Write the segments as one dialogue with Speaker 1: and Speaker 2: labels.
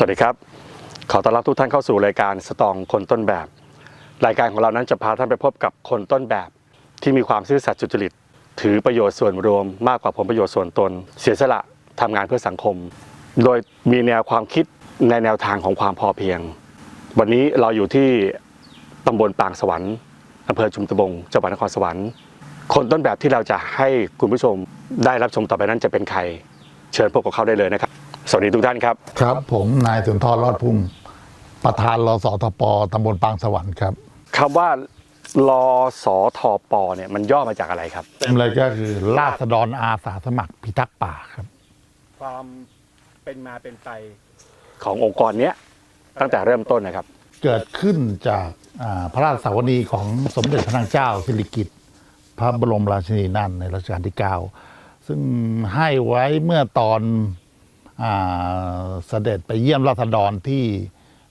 Speaker 1: สวัสดีครับ ขอต้อนรับทุกท่านเข้าสู่รายการสตองคนต้นแบบ รายการของเรานั้นจะพาท่านไปพบกับคนต้นแบบ ที่มีความซื่อสัตย์สุจริต ถือประโยชน์ส่วนรวมมากกว่าผลประโยชน์ส่วนตน เสียสละทำงานเพื่อสังคม โดยมีแนวความคิดในแนวทางของความพอเพียง วันนี้เราอยู่ที่ตำบลปางสวรรค์อำเภอชุมตะบงจังหวัดนครสวรรค์ คนต้นแบบที่เราจะให้คุณผู้ชมได้รับชมต่อไปนั้นจะเป็นใคร เชิญพบกับเขาได้เลยนะครับ สวัสดีทุกท่านครับ
Speaker 2: ครับ ผมนายสุนทรรอดพุ่มประธานรสทปตำบลปางสวรรค์ครับ
Speaker 1: คำว่ารอสอทอปอเนี่ยมันย่อมาจากอะไรครับ
Speaker 2: เต็มเลยก็คือราษฎรอาสาสมัครพิทักษ์ป่าครับ
Speaker 1: ความเป็นมาเป็นไปขององค์กรเนี้ยตั้งแต่เริ่มต้นนะครับ
Speaker 2: เกิดขึ้นจากอ่าพระราชสาวนีของสมเด็จพระนางเจ้าสิริกิติ์พระบรมราชินีนาถในรัชกาลที่ 9 ซึ่งให้ไว้เมื่อตอนอา เสด็จไปเยี่ยมราษฎรที่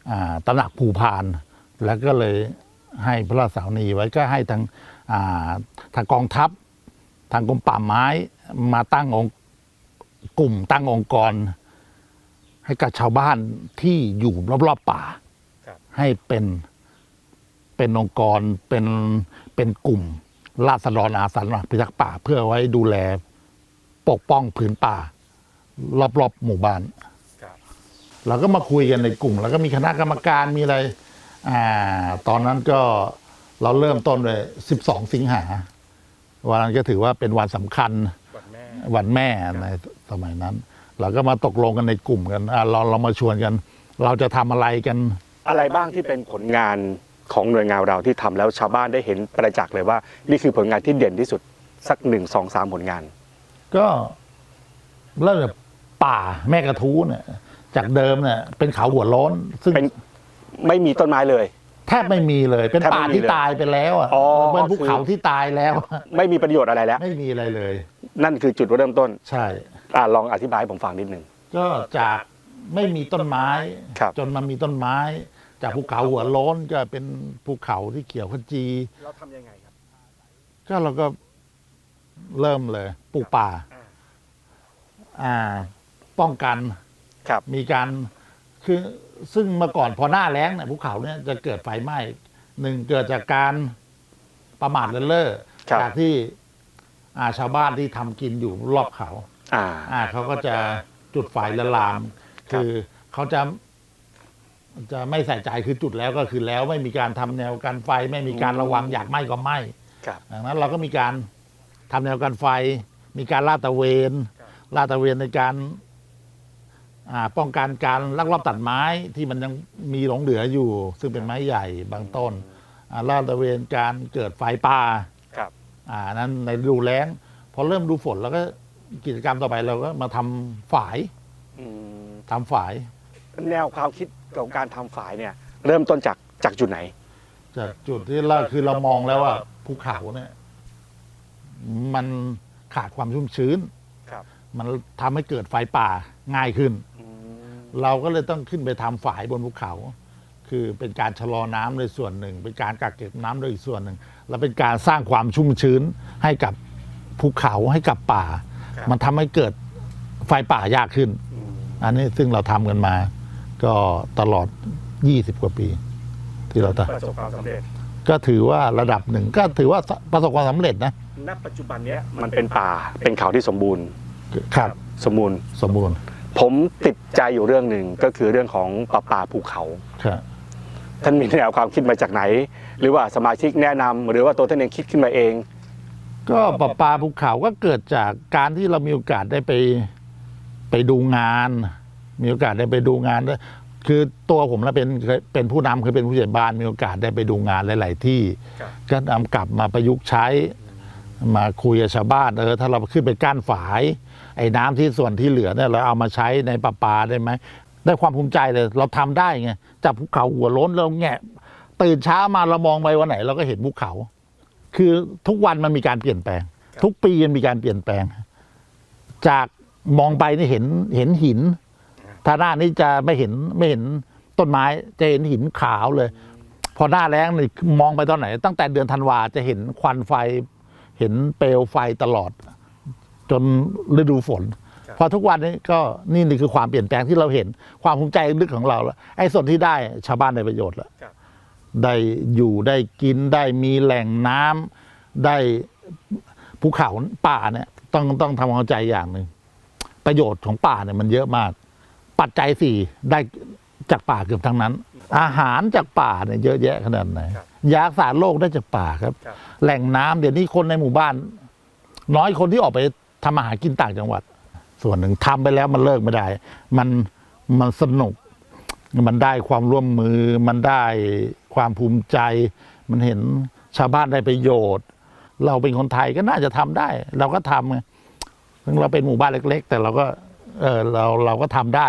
Speaker 2: อ่าตำหนักภูพาน แล้วก็เลยให้พระราชสาวนีไว้ก็ให้ทางอ่าทางกองทัพ ทางกรมป่าไม้มาตั้งองค์กลุ่มตั้งองค์กร ให้กับชาวบ้านที่อยู่รอบๆป่า
Speaker 1: ครับ
Speaker 2: ให้เป็นเป็นองค์กรเป็นเป็นกลุ่มราษฎรอาสาสมัครพิทักษ์ป่า เพื่อไว้ดูแลปกป้องผืนป่า รอบๆหมู่บ้าน
Speaker 1: ครับ
Speaker 2: เราก็มาคุยกันในกลุ่ม แล้วก็มีคณะกรรมการมีอะไร อ่า ตอนนั้นก็เราเริ่มต้นเลย12 สิงหา วันนั้นก็ถือว่าเป็นวันสำคัญ
Speaker 1: วันแม่
Speaker 2: วันแม่ในสมัยนั้น เราก็มาตกลงกันในกลุ่มกันอะเราเรามาชวนกัน เราจะทำอะไรกัน
Speaker 1: อะไรบ้างที่เป็นผลงานของหน่วยงานเราที่ทำแล้วชาวบ้านได้เห็นประจักษ์เลยว่า นี่คือผลงานที่เด่นที่สุดสักหนึ่งสองสามผลงาน
Speaker 2: ก็เริ่มจาก ป่าแม่กระทู้เนี่ยจากเดิมเนี่ยเป็นเขาหัวโล้น ซึ่ง
Speaker 1: เป็นไม่มีต้นไม้เลย
Speaker 2: แทบไม่มีเลยเป็น
Speaker 1: แทบไม่
Speaker 2: ป่า
Speaker 1: มี
Speaker 2: ที่
Speaker 1: เลย
Speaker 2: ตายไปแล้วอะ
Speaker 1: อ๋อ
Speaker 2: เป็นภู
Speaker 1: คือ
Speaker 2: เขาที่ตายแล้ว
Speaker 1: ไม่มีประโยชน์อะไรแล้ว
Speaker 2: ไม่มีอะไรเลย
Speaker 1: นั่นคือจุดเริ่มต้น
Speaker 2: ใช่
Speaker 1: อะลองอธิบายให้ผมฟังนิดหนึ่ง
Speaker 2: ก็จากไม่มีต้นไม้
Speaker 1: ครับ
Speaker 2: จนมามีต้นไม้ จากภูเขาหัวโล้นก็เป็นภูเขาที่เขียวขจี
Speaker 1: เราทำยังไงครับ
Speaker 2: ก็เราก็เริ่มเลยปลูกป่า
Speaker 1: อ่า
Speaker 2: อ่า ป้องกัน
Speaker 1: ครับ
Speaker 2: มีการคือซึ่งเมื่อก่อนพอหน้าแล้งเนี่ยภูเขาเนี่ยจะเกิดไฟไหม้หนึ่งเกิดจากการประมาทเลินเล่อ
Speaker 1: ครับ
Speaker 2: จากที่อ่าชาวบ้านที่ทำกินอยู่รอบเขา
Speaker 1: อ่า
Speaker 2: อ่าเขาก็จะจุดไฟละลาม
Speaker 1: ครับ
Speaker 2: คือเขาจะ จะไม่ใส่ใจคือจุดแล้วก็คือแล้วไม่มีการทำแนวกันไฟ ไม่มีการระวังอยากไหม้ก็ไหม้
Speaker 1: ครับ
Speaker 2: ดังนั้นเราก็มีการทำแนวกันไฟ มีการลาดตระเวน
Speaker 1: ครับ
Speaker 2: ลาดตระเวนในการ อ่าป้องกันการลักลอบตัดไม้ที่มันยังมีหลงเหลืออยู่ ซึ่งเป็นไม้ใหญ่บางต้นอ่าลาดตระเวนการเกิดไฟป่า
Speaker 1: ครับ
Speaker 2: อ่านั้นในฤดูแล้งพอเริ่มดูฝนแล้วก็กิจกรรมต่อไปเราก็มาทำฝาย
Speaker 1: อืม
Speaker 2: ทำฝาย
Speaker 1: แนวความคิดของการทำฝายเนี่ย เริ่มต้นจากจากจุดไหน
Speaker 2: จากจุดที่เราคือเรามองแล้วว่าภูเขาเนี่ยมันขาดความชุ่มชื้น
Speaker 1: ครับ
Speaker 2: มันทำให้เกิดไฟป่าง่ายขึ้น
Speaker 1: อืม
Speaker 2: เราก็เลยต้องขึ้นไปทำฝายบนภูเขา คือเป็นการชะลอน้ำโดยส่วนหนึ่ง เป็นการกักเก็บน้ำโดยอีกส่วนหนึ่ง และเป็นการสร้างความชุ่มชื้นให้กับภูเขาให้กับป่า
Speaker 1: ครับ
Speaker 2: มันทำให้เกิดไฟป่ายากขึ้น
Speaker 1: อืม
Speaker 2: อันนี้ซึ่งเราทำกันมา ก็ตลอด 20 กว่าปี ที่เราท
Speaker 1: ประสบความสำเร็จำ
Speaker 2: ก็ถือว่าระดับหนึ่งก็ถือว่าประสบความสำเร็จนะ
Speaker 1: ณ ปัจจุบันเนี้ยมันเป็นป่า เป็นเขาที่สมบูรณ์
Speaker 2: ครับ
Speaker 1: สมบูรณ์
Speaker 2: สมบูรณ์
Speaker 1: ผมติดใจอยู่เรื่องหนึ่งก็คือเรื่องของป่าป่าภูเขา
Speaker 2: ครับ
Speaker 1: ท่านมีแนวความคิดมาจากไหน หรือว่าสมาชิกแนะนำหรือว่าตัวท่านเองคิดขึ้นมาเอง
Speaker 2: ก็ปลาปลาภูเขาก็เกิดจากการที่เรามีโอกาสได้ไปไปดูงาน มีโอกาสได้ไปดูงานด้วยคือตัวผมแล้วเป็นเคยเป็นผู้นำเคยเป็นผู้ใหญ่บ้านมีโอกาสได้ไปดูงานหลาย ๆ ที่
Speaker 1: ครับ
Speaker 2: ก็นำกลับมาประยุกต์ใช้มาคุยกับชาวบ้านเออถ้าเราขึ้นไปก้านฝาย ไอ้น้ำที่ส่วนที่เหลือเนี่ยเราเอามาใช้ในประปาได้ไหมได้ความภูมิใจเลย เราทำได้ไงจากภูเขาหัวโล้นเราแงะตื่นเช้ามาเรามองไปวันไหน เราก็เห็นภูเขา คือทุกวันมันมีการเปลี่ยนแปลง
Speaker 1: ครับ
Speaker 2: ทุกปีมันมีการเปลี่ยนแปลง จากมองไปนี่เห็นเห็นหินถ้าหน้านี้จะไม่เห็นไม่เห็นต้นไม้จะเห็นหินขาวเลย พอหน้าแล้งนี่มองไปตอนไหน ตั้งแต่เดือนธันวาจะเห็นควันไฟ เห็นเปลวไฟตลอด จนฤดูฝน พอทุกวันนี้ก็นี่นี่คือความเปลี่ยนแปลงที่เราเห็น ความภูมิใจลึกของเราแล้วไอ้ส่วนที่ได้ชาวบ้านได้ประโยชน์แล้ว
Speaker 1: ครับ
Speaker 2: ได้อยู่ได้กินได้มีแหล่งน้ำได้ภูเขาป่าเนี่ย ต้องต้องทำความเข้าใจอย่างหนึ่งประโยชน์ของป่าเนี่ยมันเยอะมาก ปัจจัยสี่ได้จากป่าเกือบทั้งนั้น อาหารจากป่าเนี่ยเยอะแยะขนาดไหน
Speaker 1: ครับ
Speaker 2: ยารักษาโรคได้จากป่าครับ
Speaker 1: ครับ
Speaker 2: แหล่งน้ำเดี๋ยวนี้คนในหมู่บ้าน น้อยคนที่ออกไป ทำอาหารกินต่างจังหวัด ส่วนหนึ่งทำไปแล้วมันเลิกไม่ได้ มันมันสนุก มันได้ความร่วมมือ มันได้ความภูมิใจ มันเห็นชาวบ้านได้ประโยชน์ เราเป็นคนไทยก็น่าจะทำได้ เราก็ทำไงถึงเราเป็นหมู่บ้านเล็ก ๆ แต่เราก็เออเราเราก็ทำได้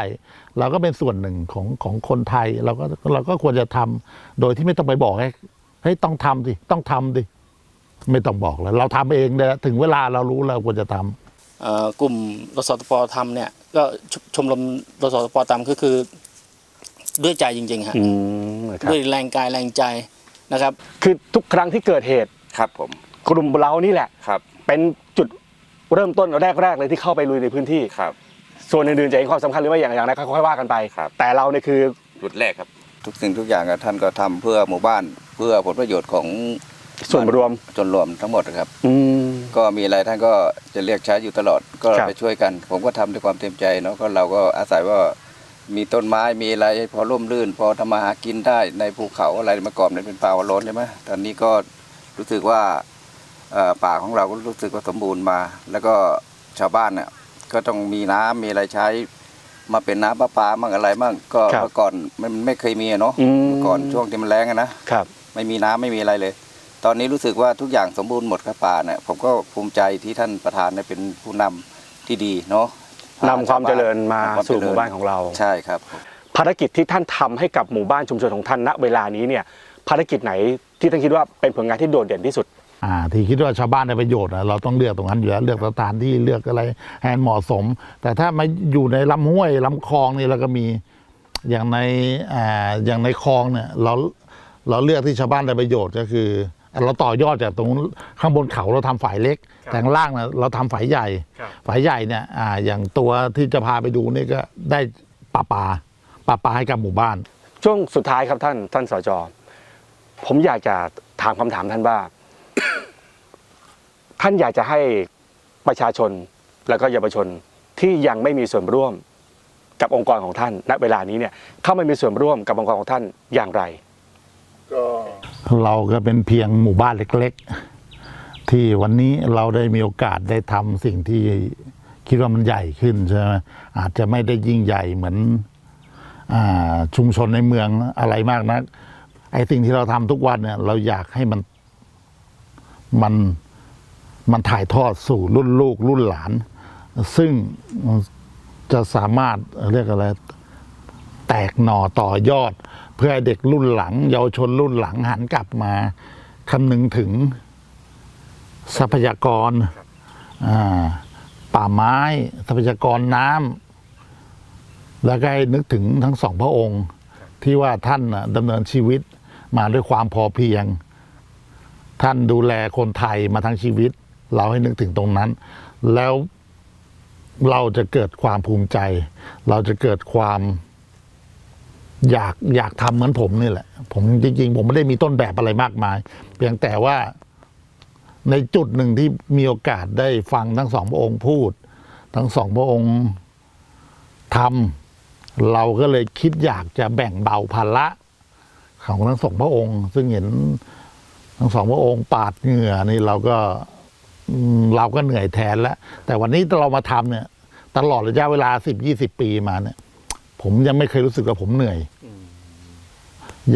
Speaker 2: เราก็เป็นส่วนหนึ่งของของคนไทย เราก็เราก็ควรจะทำโดยที่ไม่ต้องไปบอกให้เฮ้ยต้องทำสิต้องทำสิ ไม่ต้องบอกแล้ว เราทำเองเลยถึงเวลาเรารู้เราควรจะทำ
Speaker 3: เอ่อกลุ่มรสตปทำเนี่ยก็ชชมรมรสตปทำก็คือด้วยใจจริงๆฮะ
Speaker 1: อืมครับ
Speaker 3: ด้วยแรงกายแรงใจนะครับ
Speaker 1: คือทุกครั้งที่เกิดเหตุ
Speaker 4: ครับผม
Speaker 1: กลุ่มเรานี่แหละ
Speaker 4: ครับ
Speaker 1: เป็นจุดเริ่มต้นแรกๆเลยที่เข้าไปลุยในพื้นที่
Speaker 4: ครับ
Speaker 1: ส่วนอื่นๆจะเห็นความสำคัญหรือไม่อย่างอย่างไรก็ค่อยว่ากันไป
Speaker 4: ครับ
Speaker 1: แต่เราเนี่ยคือ
Speaker 4: จุดแรกครับ ทุกสิ่งทุกอย่างอะท่านก็ทำเพื่อหมู่บ้าน เพื่อผลประโยชน์ของ
Speaker 1: ส่วนรวม
Speaker 4: จนรวมทั้งหมดนะครับ
Speaker 1: อืม
Speaker 4: ก็มีอะไรท่านก็จะเรียกใช้อยู่ตลอดก็
Speaker 1: ครับ
Speaker 4: ไปช่วยกัน ผมก็ทำด้วยความเต็มใจเนาะก็เราก็อาศัยว่ามีต้นไม้มีอะไรพอร่มรื่น พอทำมาหากินได้ในภูเขาอะไรเมื่อก่อนนั้นเป็นป่าวโล้นใช่ไหมตอนนี้ก็รู้สึกว่าเอ่อป่าของเราก็รู้สึกว่าสมบูรณ์มา แล้วก็ชาวบ้านเนี่ยก็ต้องมีน้ำมีอะไรใช้ มาเป็นน้ำประปามั่งอะไรมั่งก็
Speaker 1: ครับ
Speaker 4: เมื่อก่อนมันไม่เคยมีอะเนาะ
Speaker 1: อืม
Speaker 4: เมื่อก่อนช่วงที่มันแรงอะนะ
Speaker 1: ครับ
Speaker 4: ไม่มีน้ำไม่มีอะไรเลย ตอนนี้รู้สึกว่าทุกอย่างสมบูรณ์หมดครับป่าเนี่ยผมก็ภูมิใจที่ท่านประธานเนี่ยเป็นผู้นำที่ดีเนาะ
Speaker 1: นำความเจริญมา
Speaker 4: คว
Speaker 1: สู่ห
Speaker 4: เจริญ
Speaker 1: มู่บ้านของเรา
Speaker 4: ใช่ครับ
Speaker 1: ภารกิจที่ท่านทำให้กับหมู่บ้านชุมชนของท่านณเวลานี้เนี่ยภารกิจไหนที่ท่านคิดว่าเป็นผลงานที่โดดเด่นที่สุด
Speaker 2: อ่าที่คิดว่าชาวบ้านได้ประโยชน์อะเราต้องเลือกตรงนั้นอยู่แล้วเลือกสถานที่เลือกอะไรให้เหมาะสม แต่ถ้ามาอยู่ในลำห้วยลำคลองนี่เราก็มีอย่างในอ่าอย่างในคลองเนี่ยเราเราเลือกที่ชาวบ้านได้ประโยชน์ก็คือ เราต่อยอดจากตรงข้างบนเขาเราทำฝายเล็ก
Speaker 1: ครับ
Speaker 2: แต่ข้างล่างเนี่ยเราทำฝายใหญ่
Speaker 1: ครับ
Speaker 2: ฝายใหญ่เนี่ยอ่าอย่างตัวที่จะพาไปดูนี่ก็ได้ปลาปลาปลาปลาให้กับหมู่บ้าน
Speaker 1: ช่วงสุดท้ายครับท่านท่านสจผมอยากจะถามคำถามท่านว่า ท่านอยากจะให้ประชาชนแล้วก็เยาวชนที่ยังไม่มีส่วนร่วมกับองค์กรของท่านณเวลานี้เนี่ยเข้ามามีส่วนร่วมกับองค์กรของท่านอย่างไร
Speaker 2: เราก็เป็นเพียงหมู่บ้านเล็ก ๆ ที่วันนี้เราได้มีโอกาสได้ทำสิ่งที่คิดว่ามันใหญ่ขึ้นใช่ไหมอาจจะไม่ได้ยิ่งใหญ่เหมือนอชุมชนในเมืองอะไรมากนักไอ้สิ่งที่เราทำทุกวันเนี่ย เราอยากให้มันมันมันถ่ายทอดสู่รุ่นลูกรุ่นหลาน ซึ่งจะสามารถเรียกอะไร แตกหน่อต่อยอด เพื่อให้เด็กรุ่นหลัง เยาวชนรุ่นหลังหันกลับมาคำนึงถึงทรัพยากรป่าไม้ ทรัพยากรน้ำแล้วก็ให้นึกถึงทั้งสองพระองค์ ที่ว่าท่านดำเนินชีวิตมาด้วยความพอเพียง ท่านดูแลคนไทยมาทั้งชีวิต เราให้นึกถึงตรงนั้น แล้วเราจะเกิดความภูมิใจ เราจะเกิดความ อยากอยากทำเหมือนผมนี่แหละ ผมจริง ๆ ผมไม่ได้มีต้นแบบอะไรมากมาย เพียงแต่ว่าในจุดหนึ่งที่มีโอกาสได้ฟังทั้งสองพระองค์พูด ทั้งสองพระองค์ทำเราก็เลยคิดอยากจะแบ่งเบาภาระของทั้งสองพระองค์ ซึ่งเห็นทั้งสองพระองค์ปาดเหงื่อนี่เราก็เราก็เหนื่อยแทนแล้ว แต่วันนี้เรามาทำเนี่ย ตลอดระยะเวลาสิบยี่สิบปีมาเนี่ย ผมยังไม่เคยรู้สึกว่าผมเหนื่อย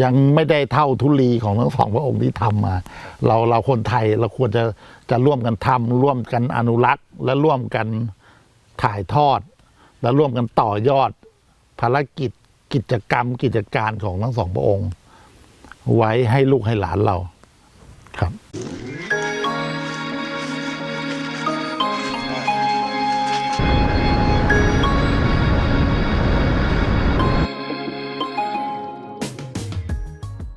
Speaker 2: ยังไม่ได้เท่าทุลีของทั้งสองพระองค์ที่ทำมา เราเราคนไทยเราควรจะจะร่วมกันทำร่วมกันอนุรักษ์ และร่วมกันถ่ายทอด และร่วมกันต่อยอด ภารกิจกิจกรรม กิจการของทั้งสองพระองค์ ไว้ให้ลูกให้หลานเราครับ